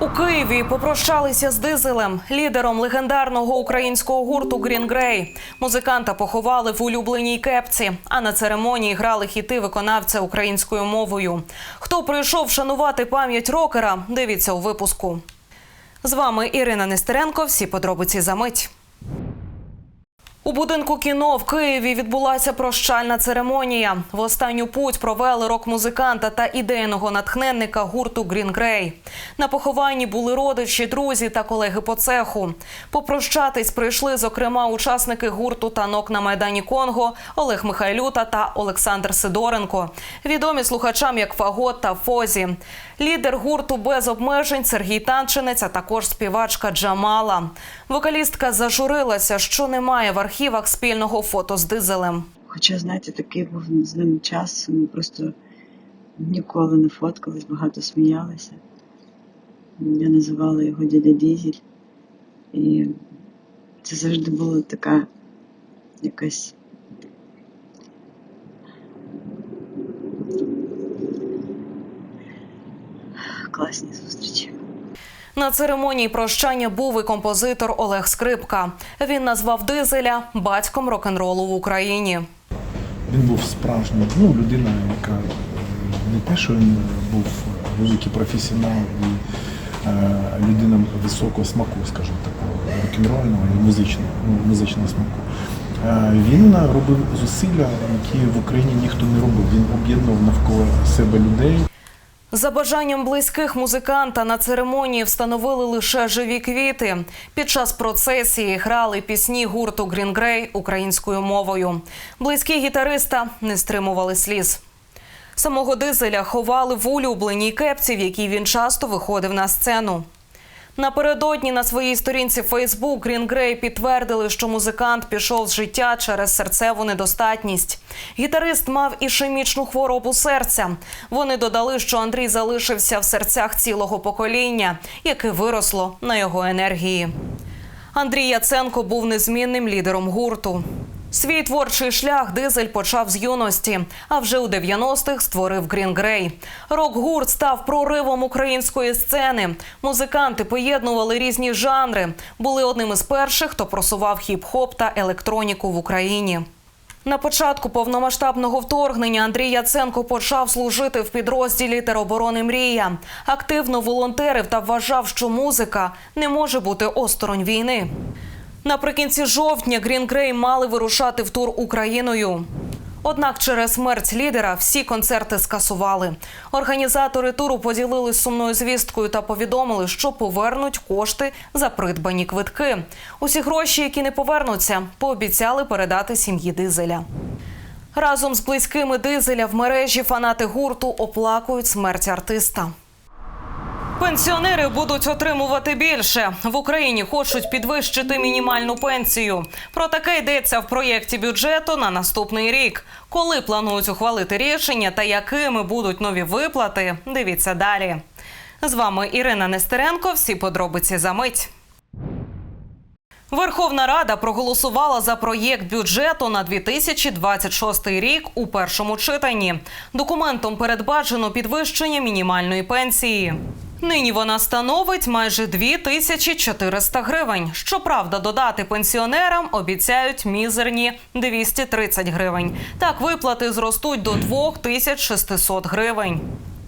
У Києві попрощалися з дизелем, лідером легендарного українського гурту Грін Грей. Музиканта поховали в улюбленій кепці, а на церемонії грали хіти виконавця українською мовою. Хто прийшов шанувати пам'ять рокера? Дивіться у випуску. З вами Ірина Нестеренко. Всі подробиці за мить. У будинку кіно в Києві відбулася прощальна церемонія. В останню путь провели рок-музиканта та ідейного натхненника гурту Green Grey. На похованні були родичі, друзі та колеги по цеху. Попрощатись прийшли, зокрема, учасники гурту танок на майдані Конго Олег Михайлюта та Олександр Сидоренко. Відомі слухачам як Фагот та Фозі. Лідер гурту без обмежень Сергій Танчинець, а також співачка Джамала. Вокалістка зажурилася, що немає в архівах спільного фото з дизелем. Хоча, знаєте, такий був з ним час, ми просто ніколи не фоткались, багато сміялися. Я називала його дядя Дізель. І це завжди була така якась класні зустрічі. На церемонії прощання був і композитор Олег Скрипка. Він назвав дизеля батьком рок-н-ролу в Україні. Він був справжній, ну, людина, яка е, не те, що він був великий професіонал і е, людина високого смаку, скажімо так, рок-н-рольного і музичного, ну, музичного смаку. Е, він робив зусилля, які в Україні ніхто не робив. Він об'єднував навколо себе людей. За бажанням близьких музиканта на церемонії встановили лише живі квіти. Під час процесії грали пісні гурту Грінгрей українською мовою. Близькі гітариста не стримували сліз. Самого дизеля ховали в улюбленій кепці, в якій він часто виходив на сцену. Напередодні на своїй сторінці Фейсбук Grey підтвердили, що музикант пішов з життя через серцеву недостатність. Гітарист мав ішемічну хворобу серця. Вони додали, що Андрій залишився в серцях цілого покоління, яке виросло на його енергії. Андрій Яценко був незмінним лідером гурту. Свій творчий шлях дизель почав з юності, а вже у 90-х створив Green Grey. Рок-гурт став проривом української сцени. Музиканти поєднували різні жанри. Були одним із перших, хто просував хіп-хоп та електроніку в Україні. На початку повномасштабного вторгнення Андрій Яценко почав служити в підрозділі тероборони Мрія. Активно волонтерив та вважав, що музика не може бути осторонь війни. Наприкінці жовтня Green Grey мали вирушати в тур Україною. Однак через смерть лідера всі концерти скасували. Організатори туру поділились сумною звісткою та повідомили, що повернуть кошти за придбані квитки. Усі гроші, які не повернуться, пообіцяли передати сім'ї дизеля. Разом з близькими дизеля в мережі фанати гурту оплакують смерть артиста. Пенсіонери будуть отримувати більше. В Україні хочуть підвищити мінімальну пенсію. Про таке йдеться в проєкті бюджету на наступний рік. Коли планують ухвалити рішення та якими будуть нові виплати, дивіться далі. З вами Ірина Нестеренко. Всі подробиці за мить. Верховна Рада проголосувала за проєкт бюджету на 2026 рік у першому читанні. Документом передбачено підвищення мінімальної пенсії. Нині вона становить майже 2400 гривень. Щоправда, додати пенсіонерам обіцяють мізерні 230 гривень. Так виплати зростуть до 2600 гривень.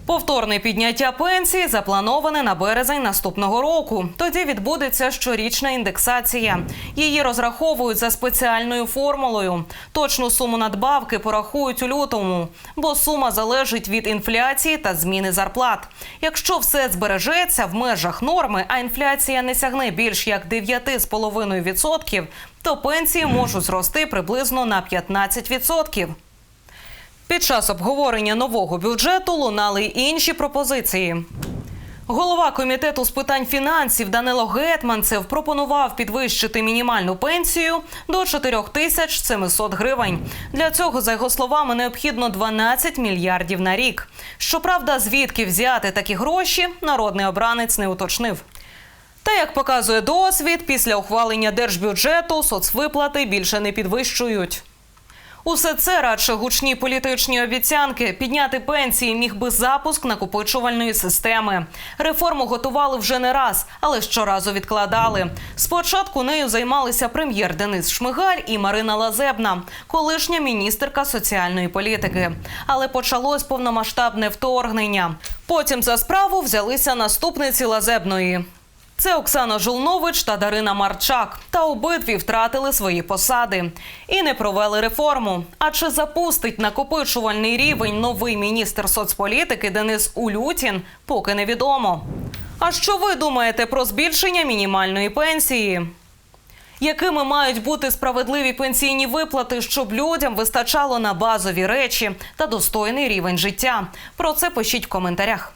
Повторне підняття пенсії заплановане на березень наступного року. Тоді відбудеться щорічна індексація. Її розраховують за спеціальною формулою. Точну суму надбавки порахують у лютому, бо сума залежить від інфляції та зміни зарплат. Якщо все збережеться в межах норми, а інфляція не сягне більш як 9,5%, то пенсії можуть зрости приблизно на 15%. Під час обговорення нового бюджету лунали інші пропозиції. Голова комітету з питань фінансів Данило Гетманцев пропонував підвищити мінімальну пенсію до 4700 гривень. Для цього, за його словами, необхідно 12 мільярдів на рік. Щоправда, звідки взяти такі гроші, народний обранець не уточнив. Та як показує досвід, після ухвалення держбюджету соцвиплати більше не підвищують. Усе це радше гучні політичні обіцянки. Підняти пенсії міг би запуск накопичувальної системи. Реформу готували вже не раз, але щоразу відкладали. Спочатку нею займалися прем'єр Денис Шмигаль і Марина Лазебна, колишня міністерка соціальної політики. Але почалось повномасштабне вторгнення. Потім за справу взялися наступниці Лазебної. Це Оксана Жолнович та Дарина Марчак. Та обидві втратили свої посади і не провели реформу. А чи запустить накопичувальний рівень новий міністр соцполітики Денис Улютін, поки невідомо. А що ви думаєте про збільшення мінімальної пенсії? Якими мають бути справедливі пенсійні виплати, щоб людям вистачало на базові речі та достойний рівень життя? Про це пишіть в коментарях.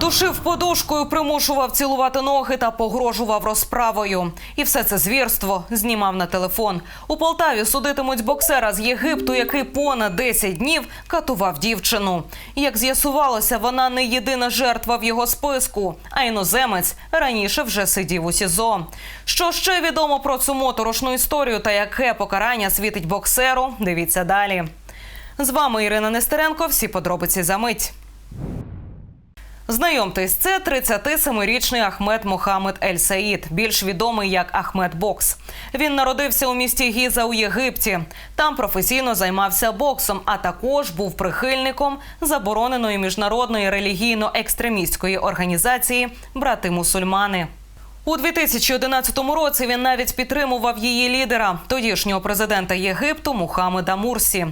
Душив подушкою, примушував цілувати ноги та погрожував розправою. І все це звірство знімав на телефон. У Полтаві судитимуть боксера з Єгипту, який понад 10 днів катував дівчину. Як з'ясувалося, вона не єдина жертва в його списку, а іноземець раніше вже сидів у СІЗО. Що ще відомо про цю моторошну історію та яке покарання світить боксеру? Дивіться далі. З вами Ірина Нестеренко. Всі подробиці за мить. Знайомтесь, це 37-річний Ахмед Мохамед Ель Саїд, більш відомий як Ахмед Бокс. Він народився у місті Гіза у Єгипті. Там професійно займався боксом, а також був прихильником забороненої міжнародної релігійно-екстремістської організації Брати мусульмани. У 2011 році він навіть підтримував її лідера, тодішнього президента Єгипту Мухаммеда Мурсі.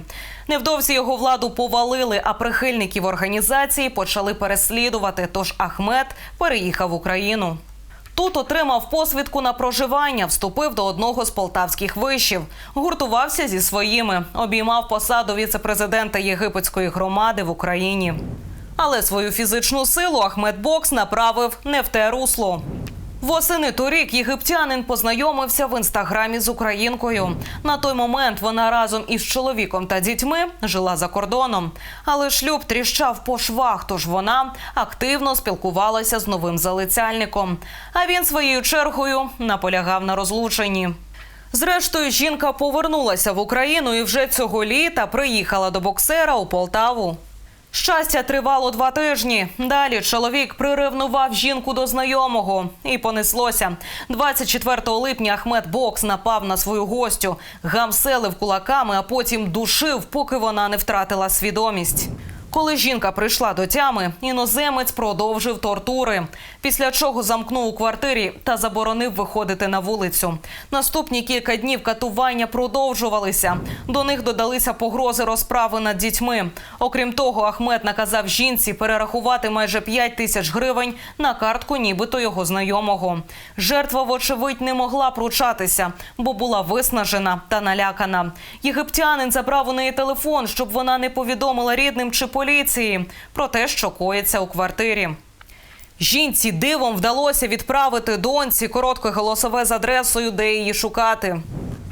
Невдовзі його владу повалили, а прихильників організації почали переслідувати. Тож Ахмед переїхав в Україну. Тут отримав посвідку на проживання, вступив до одного з полтавських вишів, гуртувався зі своїми, обіймав посаду віцепрезидента єгипетської громади в Україні. Але свою фізичну силу Ахмед Бокс направив не в те русло. Восени торік єгиптянин познайомився в інстаграмі з українкою. На той момент вона разом із чоловіком та дітьми жила за кордоном. Але шлюб тріщав по швах, тож вона активно спілкувалася з новим залицяльником. А він своєю чергою наполягав на розлученні. Зрештою, жінка повернулася в Україну і вже цього літа приїхала до боксера у Полтаву. Щастя тривало два тижні. Далі чоловік приревнував жінку до знайомого і понеслося. 24 липня Ахмед Бокс напав на свою гостю, гамселив кулаками, а потім душив, поки вона не втратила свідомість. Коли жінка прийшла до тями, іноземець продовжив тортури, після чого замкнув у квартирі та заборонив виходити на вулицю. Наступні кілька днів катування продовжувалися. До них додалися погрози розправи над дітьми. Окрім того, Ахмед наказав жінці перерахувати майже 5 тисяч гривень на картку, нібито його знайомого. Жертва, вочевидь, не могла пручатися, бо була виснажена та налякана. Єгиптянин забрав у неї телефон, щоб вона не повідомила рідним чи поліції про те, що коїться у квартирі. Жінці дивом вдалося відправити доньці коротке голосове з адресою, де її шукати.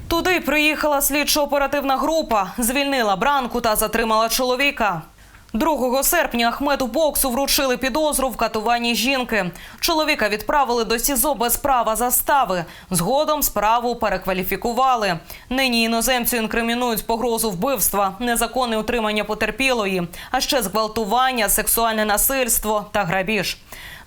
Туди приїхала слідчо-оперативна група, звільнила бранку та затримала чоловіка. 2 серпня Ахмету Боксу вручили підозру в катуванні жінки. Чоловіка відправили до СІЗО без права застави. Згодом справу перекваліфікували. Нині іноземцю інкримінують погрозу вбивства, незаконне утримання потерпілої, а ще зґвалтування, сексуальне насильство та грабіж.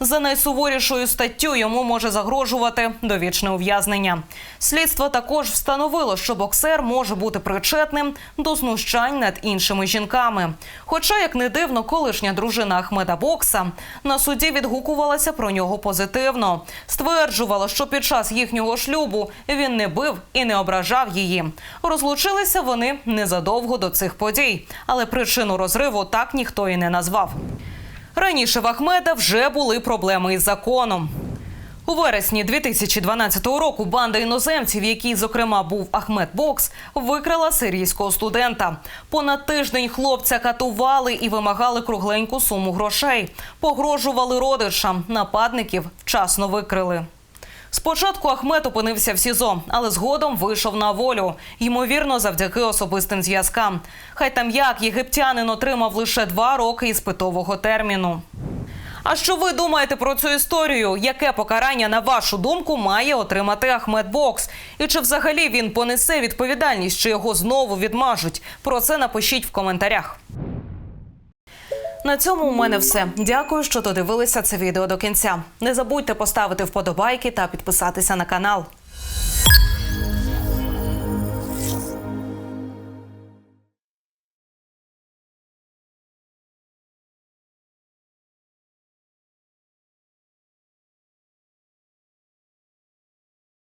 За найсуворішою статтю йому може загрожувати довічне ув'язнення. Слідство також встановило, що боксер може бути причетним до знущань над іншими жінками. Хоча, як не дивно, колишня дружина Ахмеда Бокса на суді відгукувалася про нього позитивно. Стверджувала, що під час їхнього шлюбу він не бив і не ображав її. Розлучилися вони незадовго до цих подій, але причину розриву так ніхто і не назвав. Раніше в Ахмеда вже були проблеми із законом. У вересні 2012 року банда іноземців, в якій, зокрема, був Ахмед Бокс, викрала сирійського студента. Понад тиждень хлопця катували і вимагали кругленьку суму грошей. Погрожували родичам. Нападників вчасно викрили. Спочатку Ахмед опинився в СІЗО, але згодом вийшов на волю. Ймовірно, завдяки особистим зв'язкам. Хай там як єгиптянин отримав лише два роки іспитового терміну. А що ви думаєте про цю історію? Яке покарання, на вашу думку, має отримати Ахмед Бокс? І чи взагалі він понесе відповідальність, чи його знову відмажуть? Про це напишіть в коментарях. На цьому у мене все. Дякую, що додивилися це відео до кінця. Не забудьте поставити вподобайки та підписатися на канал.